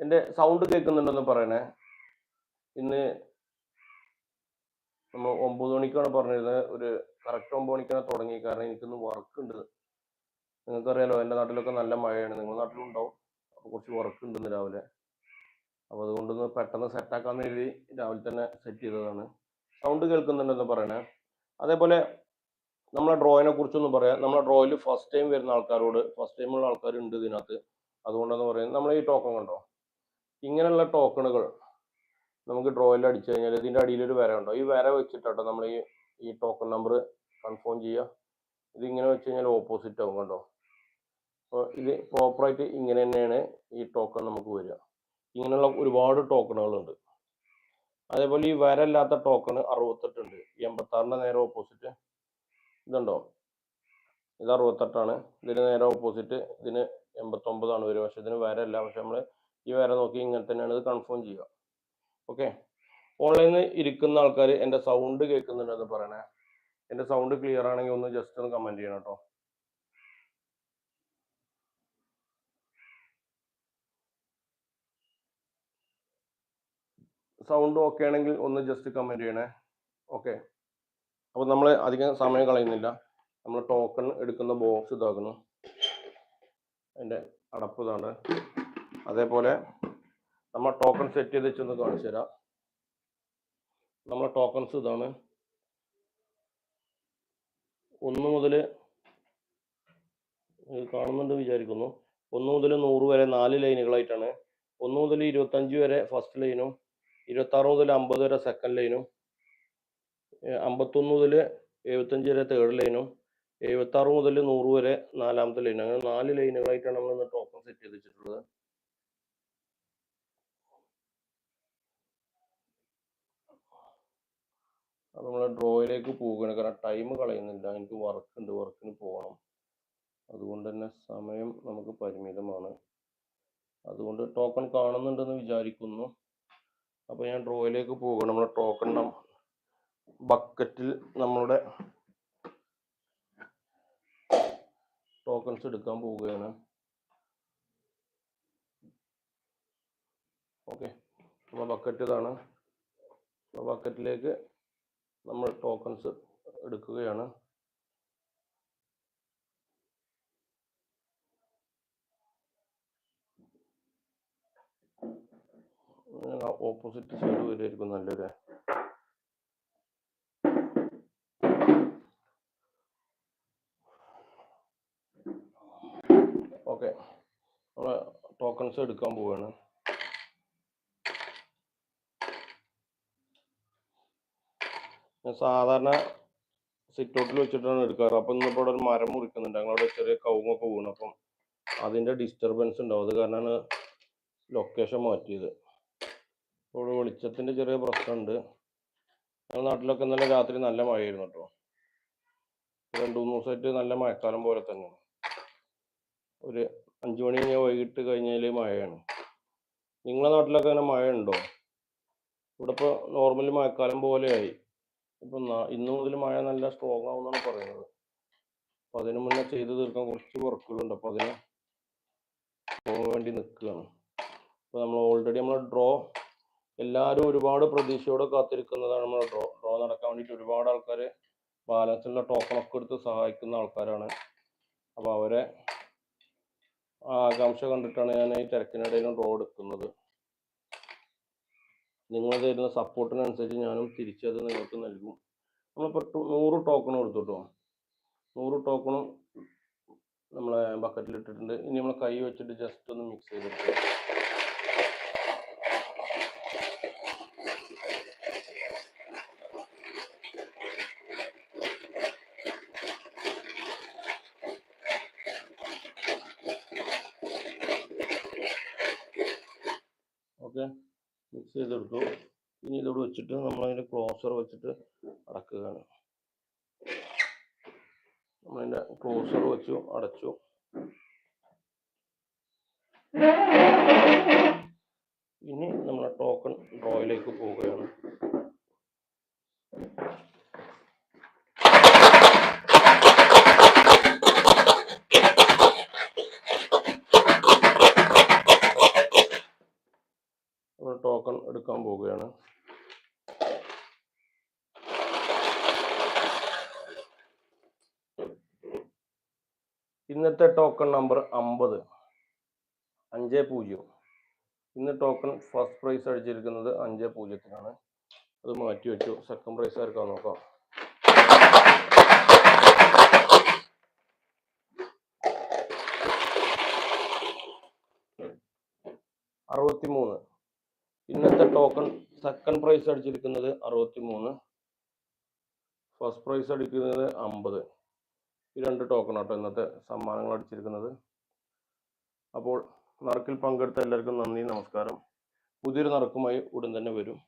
എന്റെ സൗണ്ട് കേൾക്കുന്നുണ്ടെന്ന് പറയണേ. ഇന്ന് നമ്മൾ ഒമ്പത് മണിക്കാണ് പറഞ്ഞിരുന്നത്. ഒരു കറക്റ്റ് ഒമ്പത് മണിക്കാണ് തുടങ്ങി കാരണം എനിക്കൊന്ന് വർക്ക് ഉണ്ട്. നിങ്ങൾക്കറിയാലോ എന്റെ നാട്ടിലൊക്കെ നല്ല മഴയാണ്. നിങ്ങളുടെ നാട്ടിലും ഉണ്ടാവും അപ്പോൾ കുറച്ച് വർക്ക് ഉണ്ട് രാവിലെ. അപ്പോൾ അതുകൊണ്ടൊന്ന് പെട്ടെന്ന് സെറ്റാക്കാന്ന് എഴുതി രാവിലെ തന്നെ സെറ്റ് ചെയ്തതാണ്. സൗണ്ട് കേൾക്കുന്നുണ്ടെന്ന് പറയണേ. അതേപോലെ നമ്മളെ ഡ്രോയിനെ കുറിച്ചൊന്നും പറയാം. നമ്മളെ ഡ്രോയിൽ ഫസ്റ്റ് ടൈം വരുന്ന ആൾക്കാരോട് ഫസ്റ്റ് ടൈം ഉള്ള ആൾക്കാരുണ്ട് ഇതിനകത്ത്. അതുകൊണ്ടെന്ന് പറയുന്നത് നമ്മൾ ഈ ടോക്കൺ കണ്ടോ? ഇങ്ങനെയുള്ള ടോക്കണുകൾ നമുക്ക് ഡ്രോയിൽ അടിച്ചു കഴിഞ്ഞാൽ ഇതിന്റെ അടിയിൽ ഒരു വര ഉണ്ടോ? ഈ വര വെച്ചിട്ടോ നമ്മൾ ഈ ഈ ടോക്കൺ നമ്പർ കൺഫേം ചെയ്യുക. ഇത് ഇങ്ങനെ വെച്ച് കഴിഞ്ഞാൽ ഓപ്പോസിറ്റ് ആവും കണ്ടോ? അപ്പോൾ ഇത് പ്രോപ്പറായിട്ട് ഇങ്ങനെ തന്നെയാണ് ഈ ടോക്കൺ നമുക്ക് വരിക. ഇങ്ങനെയുള്ള ഒരുപാട് ടോക്കണുകളുണ്ട് അതേപോലെ ഈ വര ഇല്ലാത്ത ടോക്കൺ അറുപത്തെട്ടുണ്ട് എൺപത്താറിന്റെ നേരെ ഓപ്പോസിറ്റ് ഇതുണ്ടോ? ഇത് അറുപത്തെട്ടാണ്. ഇതിന് നേരെ ഓപ്പോസിറ്റ് ഇതിന് എൺപത്തൊമ്പതാണ് വരിക. പക്ഷെ ഇതിന് വരല്ല പക്ഷെ നമ്മൾ ഈ വര നോക്കി ഇങ്ങനെ തന്നെയാണ് ഇത് കൺഫേം ചെയ്യുക. ഓക്കെ ഓൺലൈനിൽ ഇരിക്കുന്ന ആൾക്കാർ എന്റെ സൗണ്ട് കേൾക്കുന്നുണ്ടെന്ന് പറയണേ. എന്റെ സൗണ്ട് ക്ലിയർ ആണെങ്കിൽ ഒന്ന് ജസ്റ്റ് ഒന്ന് കമന്റ് ചെയ്യണം കേട്ടോ. സൗണ്ട് ഓക്കെ ആണെങ്കിൽ ഒന്ന് ജസ്റ്റ് കമന്റ് ചെയ്യണേ. ഓക്കെ അപ്പോൾ നമ്മൾ അധികം സമയം കളയുന്നില്ല. നമ്മൾ ടോക്കൺ എടുക്കുന്ന ബോക്സ് ഇതാക്കുന്നു. അതിന്റെ അടപ്പ് ഇതാണ്. അതേപോലെ നമ്മൾ ടോക്കൺ സെറ്റ് ചെയ്ത് വെച്ചൊന്ന് കാണിച്ചു തരാം. നമ്മളെ ടോക്കൺസ് ഇതാണ്. ഒന്ന് മുതൽ കാണുന്നുണ്ട് വിചാരിക്കുന്നു. ഒന്ന് മുതൽ നൂറ് വരെ നാല് ലൈനുകളായിട്ടാണ്. ഒന്ന് മുതൽ ഇരുപത്തഞ്ച് വരെ ഫസ്റ്റ് ലൈനും ഇരുപത്താറ് മുതൽ അമ്പത് വരെ സെക്കൻഡ് ലൈനും അമ്പത്തൊന്ന് മുതൽ എഴുപത്തഞ്ച് വരെ തേർഡ് ലൈനും എഴുപത്താറ് മുതൽ നൂറ് വരെ നാലാമത്തെ ലൈനും അങ്ങനെ നാല് ലൈനുകളായിട്ടാണ് നമ്മൾ ഇന്ന് ടോക്കൺ സെറ്റ് ചെയ്ത് വെച്ചിട്ടുള്ളത്. അത് നമ്മൾ ഡ്രോയിലേക്ക് പോവുകയാണ് കാരണം ടൈം കളയുന്നില്ല. എനിക്ക് വർക്ക് ഉണ്ട്. വർക്കിന് പോകണം. അതുകൊണ്ട് തന്നെ സമയം നമുക്ക് പരിമിതമാണ്. അതുകൊണ്ട് ടോക്കൺ കാണുന്നുണ്ടെന്ന് വിചാരിക്കുന്നു. അപ്പോൾ ഞാൻ ഡ്രോയിലേക്ക് പോവുകയാണ് നമ്മുടെ ടോക്കൺ ബക്കറ്റിൽ നമ്മളുടെ ടോക്കൺസ് എടുക്കാൻ പോവുകയാണ് ഓക്കെ അപ്പോൾ ബക്കറ്റ് ഇതാണ്. ബക്കറ്റിലേക്ക് നമ്മൾ ടോക്കൺസ് എടുക്കുകയാണ്. ഓപ്പോസിറ്റ് സൈഡ് വരുമായിരിക്കും നല്ലത്. ഓക്കെ നമ്മൾ ടോക്കൺസ് എടുക്കാൻ പോവുകയാണ് ഞാൻ സാധാരണ സിറ്റൗട്ടിൽ വെച്ചിട്ടാണ് എടുക്കാറ്. അപ്പം ഇന്നിപ്പോൾ ഒരു മരം മുറിക്കുന്നുണ്ട്. ഞങ്ങളവിടെ ചെറിയ കവുങ്ങൊക്കെ വീണു. അപ്പം അതിന്റെ ഡിസ്റ്റർബൻസ് ഉണ്ടാവും. അത് കാരണമാണ് ലൊക്കേഷൻ മാറ്റിയത്. ഇവിടെ വെളിച്ചത്തിന്റെ ചെറിയ പ്രശ്നമുണ്ട്. ഞങ്ങളുടെ നാട്ടിലൊക്കെ ഇന്നലെ രാത്രി നല്ല മഴയായിരുന്നു കേട്ടോ. രണ്ട് മൂന്ന് ദിവസമായിട്ട് നല്ല മഴക്കാലം പോലെ തന്നെ ഒരു അഞ്ചു മണി കഴിഞ്ഞാൽ വൈകിട്ട് കഴിഞ്ഞാൽ മഴയാണ്. നിങ്ങളുടെ നാട്ടിലൊക്കെ അങ്ങനെ മഴ ഉണ്ടോ ഇവിടെ ഇപ്പോൾ നോർമലി മഴക്കാലം പോലെയായി. ഇപ്പം ഇന്ന് മുതൽ മഴ നല്ല സ്ട്രോങ് ആവുമെന്നാണ് പറയുന്നത്. അപ്പം അതിന് മുന്നേ ചെയ്ത് തീർക്കാൻ കുറച്ച് വർക്കുകളുണ്ട് അപ്പൊ അതിന് പോകാൻ വേണ്ടി നിൽക്കുകയാണ്. അപ്പോൾ നമ്മൾ ഓൾറെഡി നമ്മൾ ഡ്രോ എല്ലാവരും ഒരുപാട് പ്രതീക്ഷയോടെ കാത്തിരിക്കുന്നതാണ് നമ്മൾ ഡ്രോ ഡ്രോ നടക്കാൻ വേണ്ടിയിട്ട് ഒരുപാട് ആൾക്കാർ ടോക്കൺ ഒക്കെ എടുത്ത് സഹായിക്കുന്ന ആൾക്കാരാണ്. അപ്പോൾ അവരെ ആകാംക്ഷ കണ്ടിട്ടാണ് ഞാൻ ഈ തിരക്കിനിടയിലും ഡ്രോ എടുക്കുന്നത്. നിങ്ങൾ തരുന്ന സപ്പോർട്ടിനനുസരിച്ച് ഞാനും തിരിച്ചത് നിങ്ങൾക്ക് നൽകും. നമ്മളിപ്പോൾ നൂറ് ടോക്കൺ കൊടുത്തു നൂറ് ടോക്കണും നമ്മളെ ബക്കറ്റിൽ ഇട്ടിട്ടുണ്ട്. ഇനി നമ്മൾ കൈ വെച്ചിട്ട് ജസ്റ്റ് ഒന്ന് മിക്സ് ചെയ്തിട്ട് ഓക്കെ മിക്സ് ചെയ്തെടുത്തു. ഇനി ഇതോട് വെച്ചിട്ട് നമ്മൾ അതിന്റെ ക്ലോസർ വെച്ചിട്ട് അടക്കുകയാണ്. നമ്മളതിന്റെ ക്ലോസർ വെച്ചു അടച്ചു. ഇനി നമ്മൾ ടോക്കൺ ഡ്രോയിലേക്ക് പോവുകയാണ് ടോക്കൺ എടുക്കാൻ പോവുകയാണ്. ഇന്നത്തെ ടോക്കൺ നമ്പർ അമ്പത്. അഞ്ച് പൂജ്യം. ഇന്ന് ടോക്കൺ ഫസ്റ്റ് പ്രൈസ് അടിച്ചിരിക്കുന്നത് അഞ്ച് പൂജ്യത്തിനാണ്. അത് മാറ്റി വെച്ചു. സെക്കൻഡ് പ്രൈസ് ആർക്കാ നോക്കാം. അറുപത്തി മൂന്ന് ഇന്നത്തെ ടോക്കൺ സെക്കൻഡ് പ്രൈസ് അടിച്ചിരിക്കുന്നത് അറുപത്തി മൂന്ന് ഫസ്റ്റ് പ്രൈസ് അടിക്കുന്നത് അമ്പത്. ഈ രണ്ട് ടോക്കൺ ആട്ടോ ഇന്നത്തെ സമ്മാനങ്ങൾ അടിച്ചിരിക്കുന്നത്. അപ്പോൾ നറുക്കിൽ പങ്കെടുത്ത എല്ലാവർക്കും നന്ദി നമസ്കാരം. പുതിയൊരു നറുക്കുമായി ഉടൻ തന്നെ വരും.